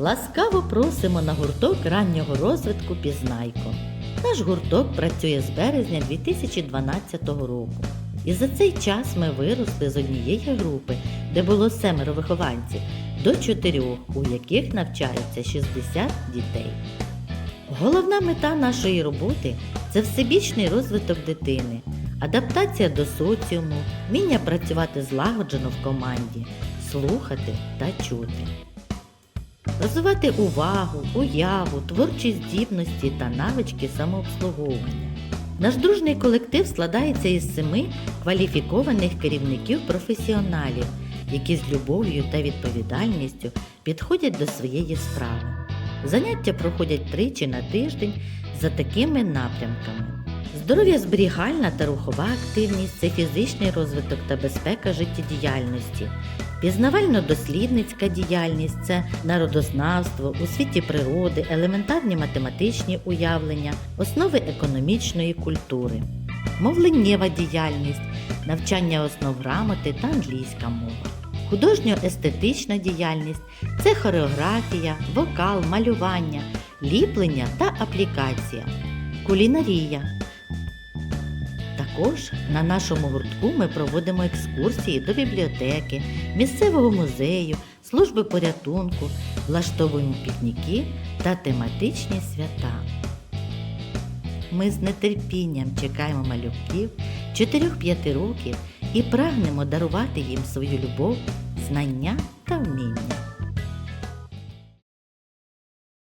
Ласкаво просимо на гурток раннього розвитку Пізнайко. Наш гурток працює з березня 2012 року. І за цей час ми виросли з однієї групи, де було семеро вихованців, до чотирьох, у яких навчаються 60 дітей. Головна мета нашої роботи це всебічний розвиток дитини, адаптація до соціуму, вміння працювати злагоджено в команді, слухати та чути. Розвивати увагу, уяву, творчі здібності та навички самообслуговування. Наш дружний колектив складається із семи кваліфікованих керівників-професіоналів, які з любов'ю та відповідальністю підходять до своєї справи. Заняття проходять тричі на тиждень за такими напрямками. Здоров'я зберігальна та рухова активність це фізичний розвиток та безпека життєдіяльності. Пізнавально-дослідницька діяльність це народознавство у світі природи, елементарні математичні уявлення, основи економічної культури, мовленнєва діяльність, навчання основ грамоти та англійська мова. Художньо-естетична діяльність це хореографія, вокал, малювання, ліплення та аплікація, кулінарія. Також на нашому гуртку ми проводимо екскурсії до бібліотеки, місцевого музею, служби порятунку, влаштовуємо пікніки та тематичні свята. Ми з нетерпінням чекаємо малюків 4-5 років і прагнемо дарувати їм свою любов, знання та вміння.